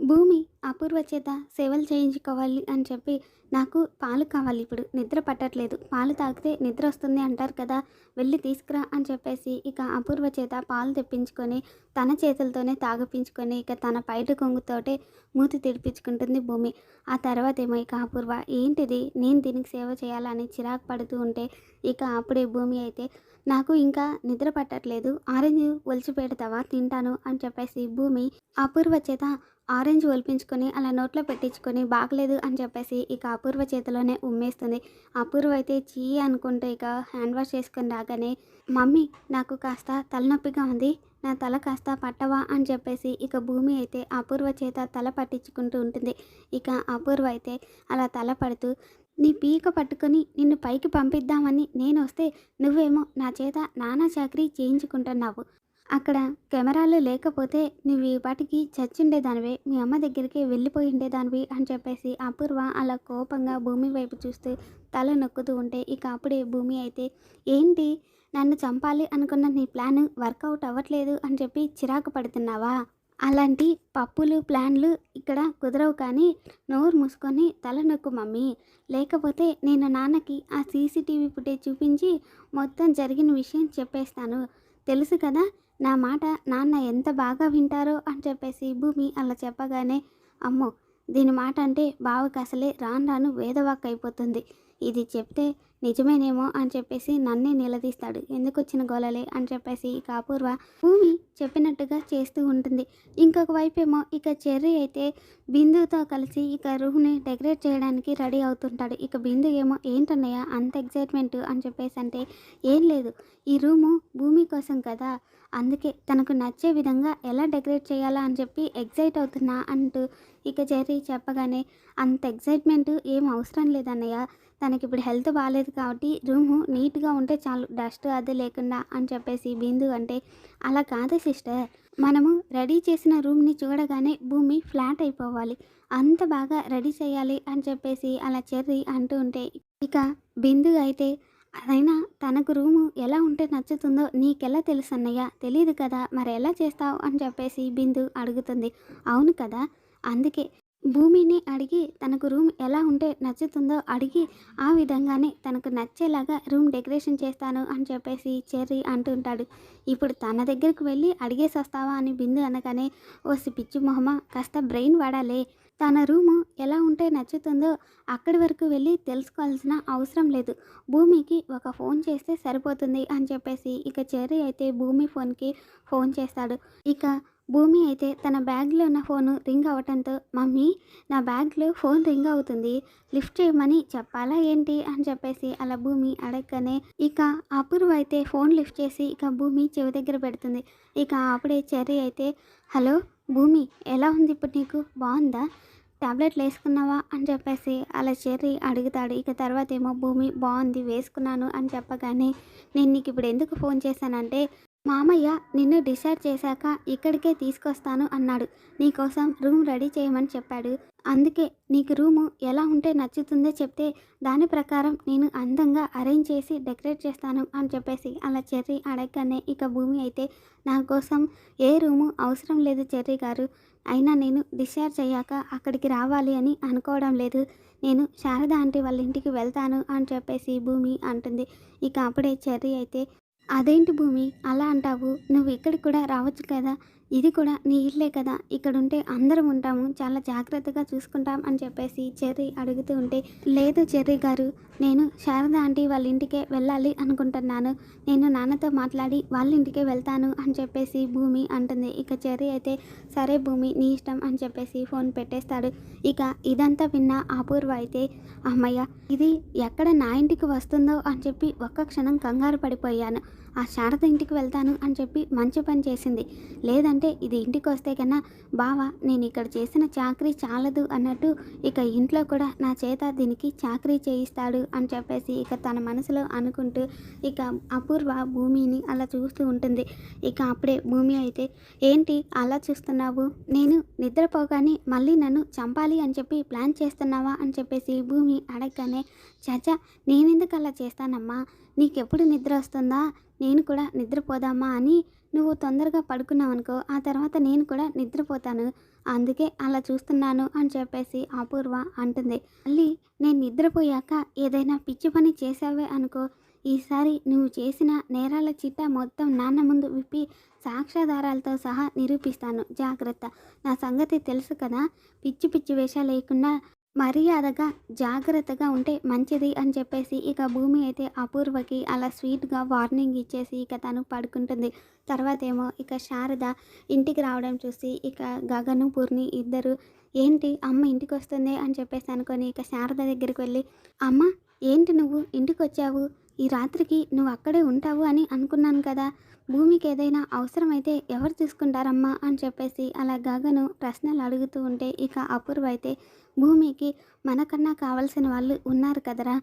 భూమి అపూర్వ చేత సేవలు చేయించుకోవాలి అని చెప్పి నాకు పాలు కావాలి ఇప్పుడు. నిద్ర పట్టట్లేదు. పాలు తాగితే నిద్ర వస్తుంది అంటారు కదా. వెళ్ళి తీసుకురా అని చెప్పేసి ఇక అపూర్వ చేత పాలు తెప్పించుకొని తన చేతులతోనే తాగిపించుకొని ఇక తన పైట కొంగుతోటే మూతి తిడిపించుకుంటుంది భూమి. ఆ తర్వాత ఏమో ఇక అపూర్వ ఏంటిది? నేను దీనికి సేవ చేయాలని చిరాకు పడుతూ ఉంటే ఇక అప్పుడే భూమి అయితే నాకు ఇంకా నిద్ర పట్టట్లేదు. ఆరెంజ్ ఒలిచి పెడతావా తింటాను అని చెప్పేసి భూమి అపూర్వ చేత ఆరెంజ్ ఒలిపించుకొని అలా నోట్లో పెట్టించుకొని బాగలేదు అని చెప్పేసి ఇక అపూర్వ చేతిలోనే ఉమ్మేస్తుంది. అపూర్వ అయితే చీ అనుకుంటే ఇక హ్యాండ్ వాష్ చేసుకొని రాగానే మమ్మీ నాకు కాస్త తలనొప్పిగా ఉంది. నా తల కాస్త పట్టవా? అని చెప్పేసి ఇక భూమి అయితే అపూర్వ చేత తల పట్టించుకుంటూ ఉంటుంది. ఇక అపూర్వ అయితే అలా తల పడుతూ నీ పీక పట్టుకొని నిన్ను పైకి పంపిద్దామని నేను వస్తే నువ్వేమో నా చేత నానా చాకరీ చేయించుకుంటున్నావు. అక్కడ కెమెరాలు లేకపోతే నువ్వు ఈ పాటికి చచ్చుండేదానివే మీ అమ్మ దగ్గరికి వెళ్ళిపోయి ఉండేదానివి అని చెప్పేసి అపూర్వ అలా కోపంగా భూమి వైపు చూస్తూ తల నొక్కుతూ ఉంటే ఇక అప్పుడే భూమి అయితే ఏంటి? నన్ను చంపాలి అనుకున్న నీ ప్లాన్ వర్కౌట్ అవ్వట్లేదు అని చెప్పి చిరాకు పడుతున్నావా? అలాంటి పప్పులు ప్లాన్లు ఇక్కడ కుదరవు కానీ నోరు మూసుకొని తల నొక్కు మమ్మీ. లేకపోతే నేను నాన్నకి ఆ సీసీటీవీ ఫుటేజ్ చూపించి మొత్తం జరిగిన విషయం చెప్పేస్తాను. తెలుసు కదా నా మాట నాన్న ఎంత బాగా వింటారో అని చెప్పేసి భూమి అలా చెప్పగానే అమ్మో దీని మాట అంటే బావకి అసలే రాను రాను వేదవాక్ అయిపోతుంది ఇది చెప్తే నిజమేనేమో అని చెప్పేసి నన్నే నిలదీస్తాడు. ఎందుకు వచ్చిన గోలలే అని చెప్పేసి ఇక అపూర్వ భూమి చెప్పినట్టుగా చేస్తూ ఉంటుంది. ఇంకొక వైపేమో ఇక చెర్రీ అయితే బిందుతో కలిసి ఇక రూమ్ని డెకరేట్ చేయడానికి రెడీ అవుతుంటాడు. ఇక బిందు ఏమో ఏంటన్నయ్య అంత ఎగ్జైట్మెంట్ అని చెప్పేసి అంటే ఏం లేదు. ఈ రూము భూమి కోసం కదా. అందుకే తనకు నచ్చే విధంగా ఎలా డెకరేట్ చేయాలా అని చెప్పి ఎగ్జైట్ అవుతున్నా అంటూ ఇక చెర్రీ చెప్పగానే అంత ఎగ్జైట్మెంట్ ఏం అవసరం లేదన్నయ్య. తనకి ఇప్పుడు హెల్త్ బాగాలేదు కాబట్టి రూము నీట్గా ఉంటే చాలు డస్ట్ అది లేకుండా అని చెప్పేసి బిందు అంటే అలా కాదు సిస్టర్. మనము రెడీ చేసిన రూమ్ని చూడగానే భూమి ఫ్లాట్ అయిపోవాలి. అంత బాగా రెడీ చేయాలి అని చెప్పేసి అలా చెర్రీ అంటూ ఉంటే ఇక బిందు అయితే అయినా తనకు రూము ఎలా ఉంటే నచ్చుతుందో నీకెలా తెలుసు అన్నయ్య? తెలియదు కదా మరి ఎలా చేస్తావు? అని చెప్పేసి బిందు అడుగుతుంది. అవును కదా అందుకే భూమిని అడిగి తనకు రూమ్ ఎలా ఉంటే నచ్చుతుందో అడిగి ఆ విధంగానే తనకు నచ్చేలాగా రూమ్ డెకరేషన్ చేస్తాను అని చెప్పేసి చెర్రీ అంటుంటాడు. ఇప్పుడు తన దగ్గరకు వెళ్ళి అడిగేసి వస్తావా అని బిందు అనగానే ఓసి పిచ్చి మొహమా కాస్త బ్రెయిన్ వాడాలే. తన రూము ఎలా ఉంటే నచ్చుతుందో అక్కడి వరకు వెళ్ళి తెలుసుకోవాల్సిన అవసరం లేదు. భూమికి ఒక ఫోన్ చేస్తే సరిపోతుంది అని చెప్పేసి ఇక చెర్రీ అయితే భూమి ఫోన్కి ఫోన్ చేస్తాడు. ఇక భూమి అయితే తన బ్యాగ్లో ఉన్న ఫోను రింగ్ అవ్వటంతో మమ్మీ నా బ్యాగ్లో ఫోన్ రింగ్ అవుతుంది. లిఫ్ట్ చేయమని చెప్పాలా ఏంటి? అని చెప్పేసి అలా భూమి అడగనే ఇక అపూర్వ అయితే ఫోన్ లిఫ్ట్ చేసి ఇక భూమి చెవి దగ్గర పెడుతుంది. ఇక అప్పుడే చెర్రీ అయితే హలో భూమి ఎలా ఉంది ఇప్పుడు నీకు? బాగుందా? ట్యాబ్లెట్లు వేసుకున్నావా? అని చెప్పేసి అలా చెర్రీ అడుగుతాడు. ఇక తర్వాత ఏమో భూమి బాగుంది వేసుకున్నాను అని చెప్పగానే నేను నీకు ఇప్పుడు ఎందుకు ఫోన్ చేశానంటే మామయ్య నిన్ను డిసైడ్ చేశాక ఇక్కడికే తీసుకొస్తాను అన్నాడు. నీకోసం రూమ్ రెడీ చేయమని చెప్పాడు. అందుకే నీకు రూము ఎలా ఉంటే నచ్చుతుందో చెప్తే దాని ప్రకారం నేను అందంగా అరేంజ్ చేసి డెకరేట్ చేస్తాను అని చెప్పేసి అలా చెర్రీ అడగగానే ఇక భూమి అయితే నా కోసం ఏ రూము అవసరం లేదు చెర్రీ గారు. అయినా నేను డిశ్చార్జ్ అయ్యాక అక్కడికి రావాలి అని అనుకోవడం లేదు. నేను శారద ఆంటీ వాళ్ళ ఇంటికి వెళ్తాను అని చెప్పేసి భూమి అంటుంది. ఇక అప్పుడే చెర్రీ అయితే అదేంటి భూమి? అలా అంటావు. నువ్వు ఇక్కడికి కూడా రావచ్చు కదా? ఇది కూడా నీ ఇల్లే కదా ఇక్కడ ఉంటే అందరం ఉంటాము చాలా జాగ్రత్తగా చూసుకుంటాం అని చెప్పేసి చెర్రీ అడుగుతూ ఉంటే లేదు చెర్రీ గారు నేను శారద ఆంటీ వాళ్ళ ఇంటికే వెళ్ళాలి అనుకుంటున్నాను నేను నాన్నతో మాట్లాడి వాళ్ళ ఇంటికే వెళ్తాను అని చెప్పేసి భూమి అంటుంది. ఇక చెర్రీ అయితే సరే భూమి నీ ఇష్టం అని చెప్పేసి ఫోన్ పెట్టేస్తాడు. ఇక ఇదంతా విన్న అపూర్వ అయితే అమ్మయ్య ఇది ఎక్కడ నా ఇంటికి వస్తుందో అని చెప్పి ఒక్క క్షణం కంగారు పడిపోయాను. ఆ శారద ఇంటికి వెళ్తాను అని చెప్పి మంచి పని చేసింది. లేదంటే ఇది ఇంటికి వస్తే కన్నా బావా నేను ఇక్కడ చేసిన చాకరీ చాలదు అన్నట్టు ఇక ఇంట్లో కూడా నా చేత దీనికి చాకరీ చేయిస్తాడు అని చెప్పేసి ఇక తన మనసులో అనుకుంటూ ఇక అపూర్వ భూమిని అలా చూస్తూ ఉంటుంది. ఇక అప్పుడే భూమి అయితే ఏంటి అలా చూస్తున్నావు? నేను నిద్రపోగానే మళ్ళీ నన్ను చంపాలి అని చెప్పి ప్లాన్ చేస్తున్నావా? అని చెప్పేసి భూమి అడగగానే చచ్చా నేనెందుకు అలా చేస్తానమ్మా? నీకెప్పుడు నిద్ర వస్తుందా నేను కూడా నిద్రపోదామా అని నువ్వు తొందరగా పడుకున్నావు అనుకో ఆ తర్వాత నేను కూడా నిద్రపోతాను. అందుకే అలా చూస్తున్నాను అని చెప్పేసి అపూర్వ అంటుంది. మళ్ళీ నేను నిద్రపోయాక ఏదైనా పిచ్చి పని చేసావే అనుకో ఈసారి నువ్వు చేసిన నేరాల చిట్టా మొత్తం నాన్న ముందు విప్పి సాక్ష్యాధారాలతో సహా నిరూపిస్తాను. జాగ్రత్త. నా సంగతి తెలుసు కదా? పిచ్చి పిచ్చి వేషాలు లేకుండా మర్యాదగా జాగ్రత్తగా ఉంటే మంచిది అని చెప్పేసి ఇక భూమి అయితే అపూర్వకి అలా స్వీట్గా వార్నింగ్ ఇచ్చేసి ఇక తను పడుకుంటుంది. తర్వాత ఏమో ఇక శారద ఇంటికి రావడం చూసి ఇక గగను పూర్ణి ఇద్దరు ఏంటి అమ్మ ఇంటికి వస్తుంది అని చెప్పేసి అనుకొని ఇక శారద దగ్గరికి వెళ్ళి అమ్మ ఏంటి నువ్వు? ఇంటికి వచ్చావు ఈ రాత్రికి నువ్వు అక్కడే ఉంటావు అని అనుకున్నాను కదా. భూమికి ఏదైనా అవసరమైతే ఎవరు తీసుకుంటారమ్మా అని చెప్పేసి అలా గగను ప్రశ్నలు అడుగుతూ ఉంటే ఇక అపూర్వ అయితే భూమికి మనకన్నా కావాల్సిన వాళ్ళు ఉన్నారు కదరా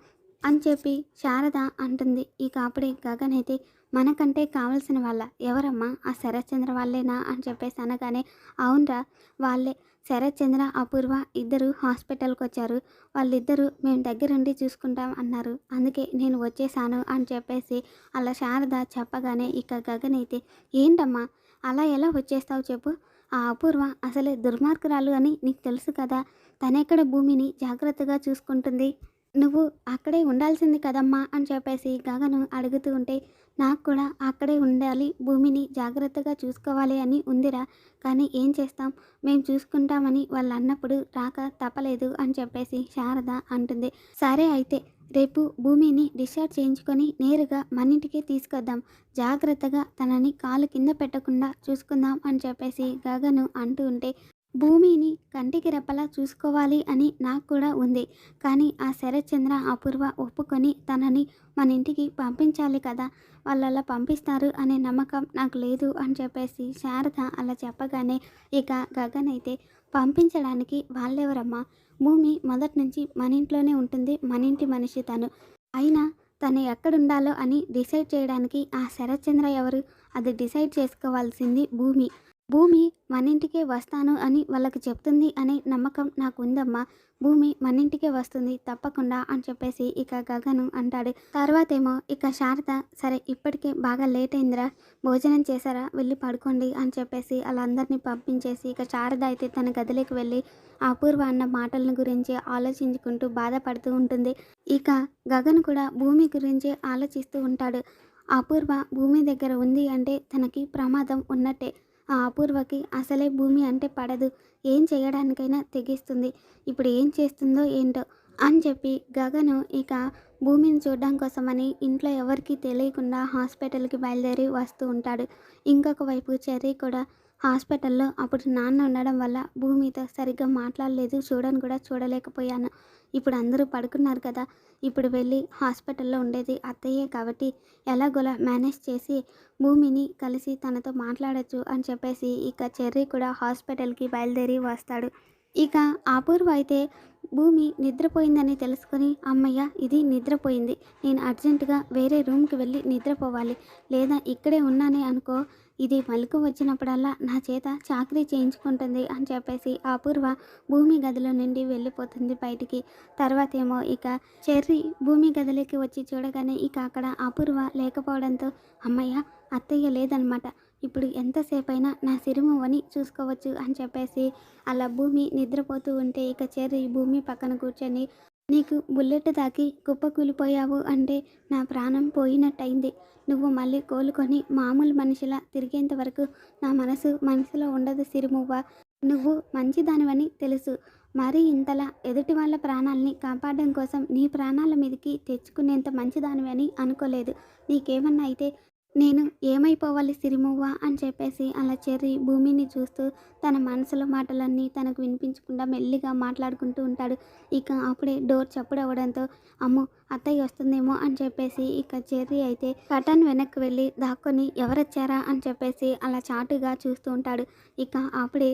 అని చెప్పి శారద అంటుంది. ఇక అప్పుడే గగన్ అయితే మనకంటే కావలసిన వాళ్ళ ఎవరమ్మా? ఆ శరత్చంద్ర వాళ్ళేనా? అని చెప్పేసి అనగానే అవునరా వాళ్ళే. శరత్చంద్ర అపూర్వ ఇద్దరు హాస్పిటల్కి వచ్చారు వాళ్ళిద్దరూ మేము దగ్గరుండి చూసుకుంటాం అన్నారు. అందుకే నేను వచ్చేసాను అని చెప్పేసి అలా శారద చెప్పగానే ఇక గగన్ అయితే ఏంటమ్మా? అలా ఎలా వచ్చేస్తావు చెప్పు. ఆ అపూర్వ అసలే దుర్మార్గురాలు అని నీకు తెలుసు కదా. తనెక్కడ భూమిని జాగ్రత్తగా చూసుకుంటుంది? నువ్వు అక్కడే ఉండాల్సింది కదమ్మా అని చెప్పేసి గగను అడుగుతూ ఉంటే నాకు కూడా అక్కడే ఉండాలి భూమిని జాగ్రత్తగా చూసుకోవాలి అని ఉందిరా కానీ ఏం చేస్తాం? మేము చూసుకుంటామని వాళ్ళు అన్నప్పుడు రాక తప్పలేదు అని చెప్పేసి శారద అంటుంది. సరే అయితే రేపు భూమిని డిశ్చార్జ్ చేయించుకొని నేరుగా మన ఇంటికే తీసుకొద్దాం. జాగ్రత్తగా తనని కాలు కింద పెట్టకుండా చూసుకుందాం అని చెప్పేసి గగను అంటూ ఉంటే భూమిని కంటికి రెప్పలా చూసుకోవాలి అని నాకు కూడా ఉంది. కానీ ఆ శరత్చంద్ర అపూర్వ ఒప్పుకొని తనని మన ఇంటికి పంపించాలి కదా వాళ్ళు అలా పంపిస్తారు అనే నమ్మకం నాకు లేదు అని చెప్పేసి శారద అలా చెప్పగానే ఇక గగన్ అయితే పంపించడానికి వాళ్ళెవరమ్మా? భూమి మొదటి నుంచి మన ఇంట్లోనే ఉంటుంది మన ఇంటి మనిషి తను. అయినా తను ఎక్కడుండాలో అని డిసైడ్ చేయడానికి ఆ శరత్చంద్ర ఎవరు? అది డిసైడ్ చేసుకోవాల్సింది భూమి. భూమి మన ఇంటికే వస్తాను అని వాళ్ళకి చెప్తుంది అనే నమ్మకం నాకు ఉందమ్మా భూమి మన ఇంటికే వస్తుంది తప్పకుండా అని చెప్పేసి ఇక గగను అంటాడు. తర్వాతేమో ఇక శారద సరే ఇప్పటికే బాగా లేట్ అయిందిరా భోజనం చేశారా వెళ్ళి పడుకోండి అని చెప్పేసి వాళ్ళందరినీ పంపించేసి ఇక శారద అయితే తన గదిలోకి వెళ్ళి అపూర్వ అన్న మాటల గురించి ఆలోచించుకుంటూ బాధపడుతూ ఉంటుంది. ఇక గగన్ కూడా భూమి గురించి ఆలోచిస్తూ ఉంటాడు. అపూర్వ భూమి దగ్గర ఉంది అంటే తనకి ప్రమాదం ఉన్నట్టే. ఆ అపూర్వకి అసలే భూమి అంటే పడదు. ఏం చేయడానికైనా తెగిస్తుంది. ఇప్పుడు ఏం చేస్తుందో ఏంటో అని చెప్పి గగను ఇక భూమిని చూడడం కోసమని ఇంట్లో ఎవరికీ తెలియకుండా హాస్పిటల్కి బయలుదేరి వస్తూ ఉంటాడు. ఇంకొక వైపు చెర్రీ కూడా హాస్పిటల్లో అప్పుడు నాన్న ఉండడం వల్ల భూమితో సరిగ్గా మాట్లాడలేదు చూడని కూడా చూడలేకపోయాను. ఇప్పుడు అందరూ పడుకున్నారు కదా ఇప్పుడు వెళ్ళి హాస్పిటల్లో ఉండేది అత్తయ్యే కాబట్టి ఎలాగోలా మేనేజ్ చేసి భూమిని కలిసి తనతో మాట్లాడచ్చు అని చెప్పేసి ఇక చెర్రీ కూడా హాస్పిటల్కి బయలుదేరి వస్తాడు. ఇక అపూర్వ అయితే భూమి నిద్రపోయిందని తెలుసుకొని అమ్మయ్య ఇది నిద్రపోయింది. నేను అర్జెంటుగా వేరే రూమ్కి వెళ్ళి నిద్రపోవాలి. లేదా ఇక్కడే ఉన్నానే అనుకో. ఇది మలుకు వచ్చినప్పుడల్లా నా చేత చాకరీ చేయించుకుంటుంది అని చెప్పేసి అపూర్వ భూమి గదిలో నుండి వెళ్ళిపోతుంది బయటికి. తర్వాత ఏమో ఇక చెర్రీ భూమి గదిలోకి వచ్చి చూడగానే ఇక అక్కడ అపూర్వ లేకపోవడంతో అమ్మయ్య అత్తయ్య లేదనమాట. ఇప్పుడు ఎంతసేపు అయినా నా సిరుమువని చూసుకోవచ్చు అని చెప్పేసి అలా భూమి నిద్రపోతూ ఉంటే ఇక చేరి భూమి పక్కన కూర్చొని నీకు బుల్లెట్ తాకి కుప్ప కూలిపోయావు అంటే నా ప్రాణం పోయినట్టయింది. నువ్వు మళ్ళీ కోలుకొని మామూలు మనిషిలా తిరిగేంత వరకు నా మనసు మనసులో ఉండదు సిరిమువ్వ. నువ్వు మంచిదానివని తెలుసు. మరీ ఇంతలా ఎదుటి వాళ్ళ ప్రాణాలని కాపాడడం కోసం నీ ప్రాణాల మీదకి తెచ్చుకునేంత మంచిదానివని అనుకోలేదు. నీకేమన్నా అయితే నేను ఏమైపోవాలి సిరిమువ్వ అని చెప్పేసి అలా చెర్రి భూమిని చూస్తూ తన మనసులో మాటలన్నీ తనకు వినిపించకుండా మెల్లిగా మాట్లాడుకుంటూ ఉంటాడు. ఇక అప్పుడే డోర్ చప్పుడు అవ్వడంతో అమ్మో అత్తయ్య వస్తుందేమో అని చెప్పేసి ఇక చెర్రి అయితే కటన్ వెనక్కి వెళ్ళి దాక్కొని ఎవరొచ్చారా అని చెప్పేసి అలా చాటుగా చూస్తూ ఉంటాడు. ఇక అప్పుడే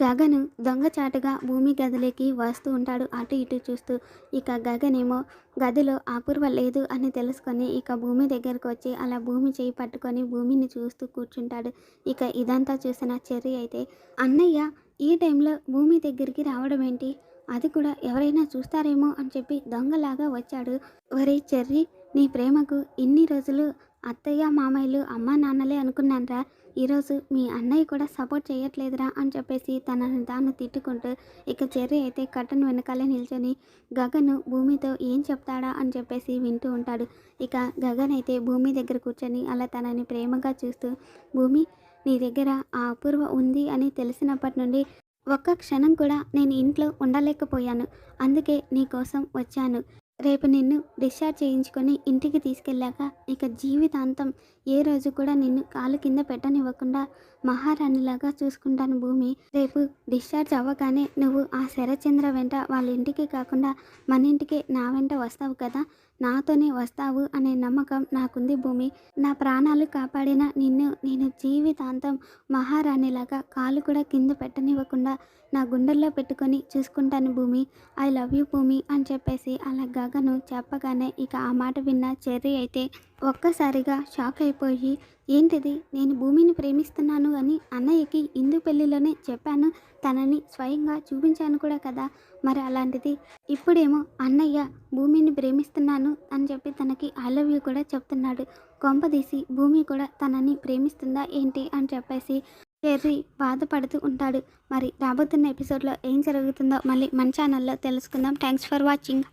గగను దొంగచాటుగా భూమి గదిలోకి వస్తూ ఉంటాడు. అటు ఇటు చూస్తూ ఇక గగనేమో గదిలో అపూర్వ లేదు అని తెలుసుకొని ఇక భూమి దగ్గరకు వచ్చి అలా భూమి చేయి పట్టుకొని భూమిని చూస్తూ కూర్చుంటాడు. ఇక ఇదంతా చూసిన చెర్రీ అయితే అన్నయ్య ఈ టైంలో భూమి దగ్గరికి రావడం ఏంటి? అది కూడా ఎవరైనా చూస్తారేమో అని చెప్పి దొంగలాగా వచ్చాడు. ఒరే చెర్రీ నీ ప్రేమకు ఇన్ని రోజులు అత్తయ్య మామయ్యలు అమ్మా నాన్నలే అనుకున్నానరా. ఈరోజు మీ అన్నయ్య కూడా సపోర్ట్ చేయట్లేదురా అని చెప్పేసి తనని తాను తిట్టుకుంటూ ఇక చెర్రి అయితే కట్టను వెనకాలే నిల్చొని గగను భూమితో ఏం చెప్తాడా అని చెప్పేసి వింటూ ఉంటాడు. ఇక గగన్ అయితే భూమి దగ్గర కూర్చొని అలా తనని ప్రేమగా చూస్తూ భూమి నీ దగ్గర ఆ అపూర్వ ఉంది అని తెలిసినప్పటి నుండి ఒక్క క్షణం కూడా నేను ఇంట్లో ఉండలేకపోయాను. అందుకే నీ కోసం వచ్చాను. రేపు నిన్ను డిశ్చార్జ్ చేయించుకొని ఇంటికి తీసుకెళ్ళాక ఇక జీవితాంతం ఏ రోజు కూడా నిన్ను కాలు కింద పెట్టనివ్వకుండా మహారాణిలాగా చూసుకుంటాను భూమి. రేపు డిశ్చార్జ్ అవ్వగానే నువ్వు ఆ శరచంద్ర వెంట వాళ్ళ ఇంటికి కాకుండా మన ఇంటికి నా వెంట వస్తావు కదా? నాతోనే వస్తావు అనే నమ్మకం నాకుంది భూమి. నా ప్రాణాలు కాపాడిన నిన్ను నేను జీవితాంతం మహారాణిలాగా కాలు కూడా కింద పెట్టనివ్వకుండా నా గుండెల్లో పెట్టుకొని చూసుకుంటాను భూమి. ఐ లవ్ యూ భూమి అని చెప్పేసి అలా గగను చెప్పగానే ఇక ఆ మాట విన్న చెర్రీ అయితే ఒక్కసారిగా షాక్ అయిపోయి ఏంటిది? నేను భూమిని ప్రేమిస్తున్నాను అని అన్నయ్యకి ఇందు పెళ్ళిలోనే చెప్పాను. తనని స్వయంగా చూపించాను కూడా కదా. మరి అలాంటిది? ఇప్పుడేమో అన్నయ్య భూమిని ప్రేమిస్తున్నాను అని చెప్పి తనకి ఐ లవ్ యూ కూడా చెప్తున్నాడు. కొంపదీసి భూమి కూడా తనని ప్రేమిస్తుందా ఏంటి అని చెప్పేసి చెర్రీ బాధపడుతూ ఉంటాడు. మరి రాబోతున్న ఎపిసోడ్లో ఏం జరుగుతుందో మళ్ళీ మన ఛానల్లో తెలుసుకుందాం. Thanks for watching